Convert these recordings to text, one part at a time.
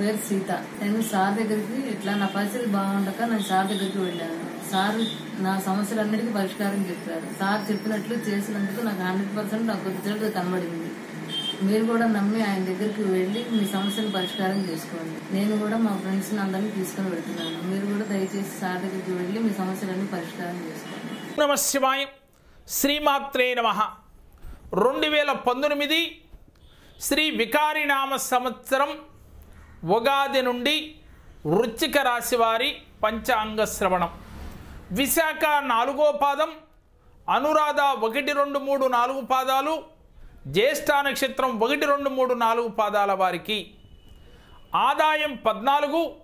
పేరు సీత. నేను సార్ దగ్గరికి ఇట్లా నా పరిస్థితి బాగుండక నేను సార్ దగ్గరికి వెళ్ళాను. సార్ నా సమస్యలన్నిటికీ పరిష్కారం చెప్పారు. సార్ చెప్పినట్లు చేసినందుకు నాకు హండ్రెడ్ పర్సెంట్ నాకు రిజల్ట్ కనబడింది. మీరు కూడా నమ్మి ఆయన దగ్గరికి వెళ్ళి మీ సమస్యను పరిష్కారం చేసుకోండి. నేను కూడా మా ఫ్రెండ్స్ని అందరినీ తీసుకుని వెళ్తున్నాను. మీరు కూడా దయచేసి సార్ దగ్గరికి వెళ్ళి మీ సమస్యలన్నీ పరిష్కారం చేసుకోండి. నమ శివాయ. శ్రీమాత్రే నమ. రెండు వేల పంతొమ్మిది శ్రీ వికారినామ సంవత్సరం ఉగాది నుండి వృచ్చిక రాశి వారి పంచాంగ శ్రవణం. విశాఖ నాలుగో పాదం అనురాధ ఒకటి రెండు మూడు నాలుగు పాదాలు జ్యేష్ఠ నక్షత్రం ఒకటి రెండు మూడు నాలుగు పాదాల వారికి. ఆదాయం పద్నాలుగు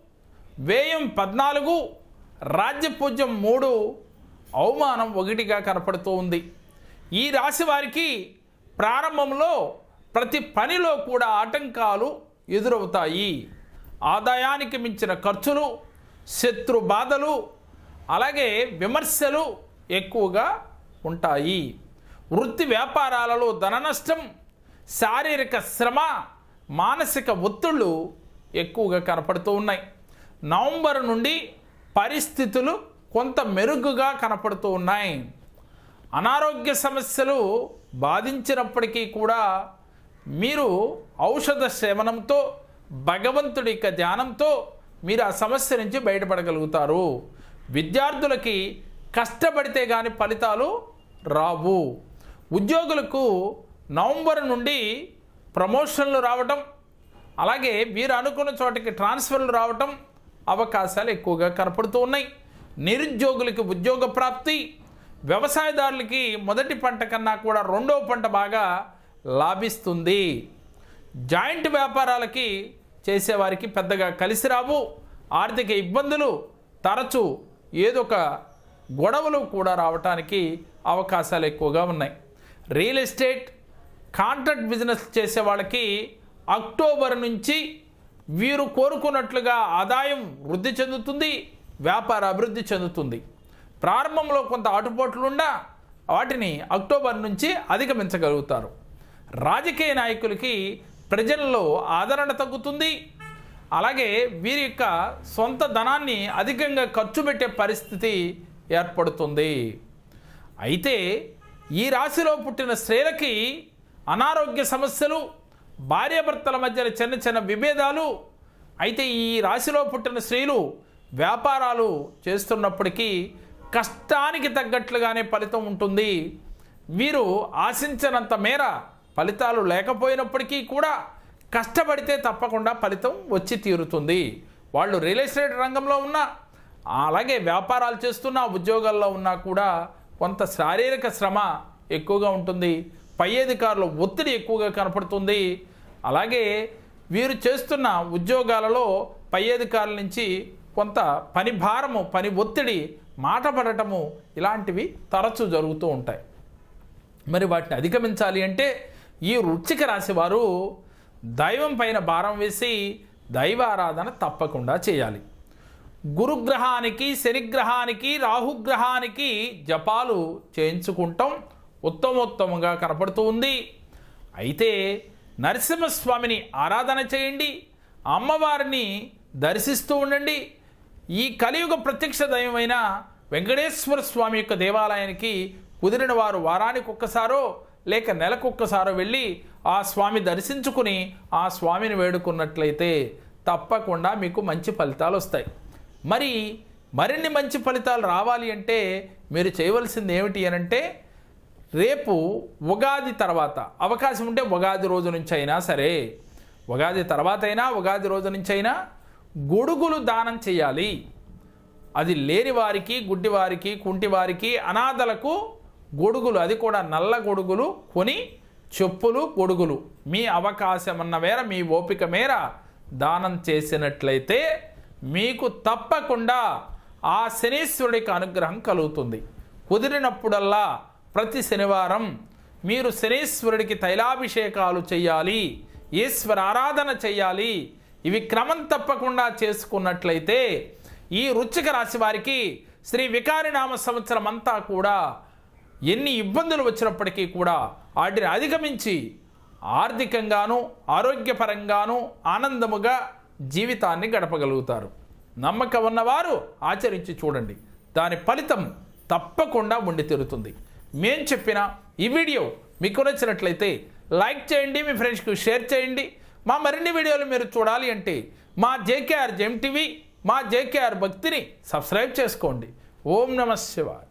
వ్యయం పద్నాలుగు రాజ్యపూజ్యం మూడు అవమానం ఒకటిగా కనపడుతూ ఉంది. ఈ రాశి వారికి ప్రారంభంలో ప్రతి పనిలో కూడా ఆటంకాలు ఎదురవుతాయి. ఆదాయానికి మించిన ఖర్చులు శత్రు బాధలు అలాగే విమర్శలు ఎక్కువగా ఉంటాయి. వృత్తి వ్యాపారాలలో ధన నష్టం శారీరక శ్రమ మానసిక ఒత్తిళ్ళు ఎక్కువగా కనపడుతూ ఉన్నాయి. నవంబర్ నుండి పరిస్థితులు కొంత మెరుగ్గా కనపడుతూ ఉన్నాయి. అనారోగ్య సమస్యలు బాధించినప్పటికీ కూడా మీరు ఔషధ సేవనంతో భగవంతుడి యొక్క ధ్యానంతో మీరు ఆ సమస్య నుంచి బయటపడగలుగుతారు. విద్యార్థులకి కష్టపడితే కానీ ఫలితాలు రావు. ఉద్యోగులకు నవంబర్ నుండి ప్రమోషన్లు రావటం అలాగే మీరు అనుకున్న చోటికి ట్రాన్స్ఫర్లు రావటం అవకాశాలు ఎక్కువగా కనపడుతూ ఉన్నాయి. నిరుద్యోగులకి ఉద్యోగ ప్రాప్తి వ్యవసాయదారులకి మొదటి పంట కన్నా కూడా రెండవ పంట బాగా లాభిస్తుంది. జాయింట్ వ్యాపారాలకి చేసేవారికి పెద్దగా కలిసి రావు. ఆర్థిక ఇబ్బందులు తరచు ఏదో ఒక గొడవలు కూడా రావటానికి అవకాశాలు ఎక్కువగా ఉన్నాయి. రియల్ ఎస్టేట్ కాంట్రాక్ట్ బిజినెస్ చేసే వాళ్ళకి అక్టోబర్ నుంచి వీరు కోరుకున్నట్లుగా ఆదాయం వృద్ధి చెందుతుంది వ్యాపార అభివృద్ధి చెందుతుంది. ప్రారంభంలో కొంత ఆటుపోట్లుండా వాటిని అక్టోబర్ నుంచి అధిగమించగలుగుతారు. రాజకీయ నాయకులకి ప్రజల్లో ఆదరణ తగ్గుతుంది. అలాగే వీరి యొక్క సొంత ధనాన్ని అధికంగా ఖర్చు పెట్టే పరిస్థితి ఏర్పడుతుంది. అయితే ఈ రాశిలో పుట్టిన స్త్రీలకి అనారోగ్య సమస్యలు భార్యాభర్తల మధ్యన చిన్న చిన్న విభేదాలు అయితే ఈ రాశిలో పుట్టిన స్త్రీలు వ్యాపారాలు చేస్తున్నప్పటికీ కష్టానికి తగ్గట్లుగానే ఫలితం ఉంటుంది. వీరు ఆశించినంత మేర ఫలితాలు లేకపోయినప్పటికీ కూడా కష్టపడితే తప్పకుండా ఫలితం వచ్చి తీరుతుంది. వాళ్ళు రియల్ ఎస్టేట్ రంగంలో ఉన్నా అలాగే వ్యాపారాలు చేస్తున్నా ఉద్యోగాల్లో ఉన్నా కూడా కొంత శారీరక శ్రమ ఎక్కువగా ఉంటుంది. పై అధికారుల ఒత్తిడి ఎక్కువగా కనపడుతుంది. అలాగే వీరు చేస్తున్న ఉద్యోగాలలో పై అధికారుల నుంచి కొంత పని భారము పని ఒత్తిడి మాట పడటము ఇలాంటివి తరచూ జరుగుతూ ఉంటాయి. మరి వాటిని అధిగమించాలి అంటే ఈ వృచ్చిక రాశి వారు దైవం పైన భారం వేసి దైవారాధన తప్పకుండా చేయాలి. గురుగ్రహానికి శనిగ్రహానికి రాహుగ్రహానికి జపాలు చేయించుకుంటాం. ఉత్తమోత్తమంగా కనపడుతూ ఉంది. అయితే నరసింహస్వామిని ఆరాధన చేయండి. అమ్మవారిని దర్శిస్తూ ఉండండి. ఈ కలియుగ ప్రత్యక్ష దైవమైన వెంకటేశ్వర స్వామి యొక్క దేవాలయానికి కుదిరిన వారు వారానికి ఒక్కసారో లేక నెలకొక్కసారో వెళ్ళి ఆ స్వామి దర్శించుకుని ఆ స్వామిని వేడుకున్నట్లయితే తప్పకుండా మీకు మంచి ఫలితాలు వస్తాయి. మరి మరిన్ని మంచి ఫలితాలు రావాలి అంటే మీరు చేయవలసింది ఏమిటి అనంటే రేపు ఉగాది తర్వాత అవకాశం ఉంటే ఉగాది రోజు నుంచి అయినా సరే ఉగాది తర్వాత అయినా ఉగాది రోజు నుంచి అయినా గొడుగులు దానం చేయాలి. అది లేని వారికి గుడ్డివారికి కుంటివారికి అనాథలకు గొడుగులు అది కూడా నల్ల గొడుగులు కొని చెప్పులు గొడుగులు. మీ అవకాశం అన్న మేర మీ ఓపిక మేర దానం చేసినట్లయితే మీకు తప్పకుండా ఆ శనీశ్వరుడికి అనుగ్రహం కలుగుతుంది. కుదిరినప్పుడల్లా ప్రతి శనివారం మీరు శనీశ్వరుడికి తైలాభిషేకాలు చేయాలి ఈశ్వర ఆరాధన చేయాలి. ఇవి క్రమం తప్పకుండా చేసుకున్నట్లయితే ఈ రుచిక రాశి వారికి శ్రీ వికారినామ సంవత్సరం అంతా కూడా ఎన్ని ఇబ్బందులు వచ్చినప్పటికీ కూడా వాటిని అధిగమించి ఆర్థికంగాను ఆరోగ్యపరంగాను ఆనందముగా జీవితాన్ని గడపగలుగుతారు. నమ్మకం ఉన్నవారు ఆచరించి చూడండి. దాని ఫలితం తప్పకుండా ఉండి తీరుతుంది. మేం చెప్పిన ఈ వీడియో మీకు నచ్చినట్లయితే లైక్ చేయండి మీ ఫ్రెండ్స్కి షేర్ చేయండి. మా మరిన్ని వీడియోలు మీరు చూడాలి అంటే మా జేకేఆర్ జెమ్ టీవీ మా జేకేఆర్ భక్తిని సబ్స్క్రైబ్ చేసుకోండి. ఓం నమ శివాయ.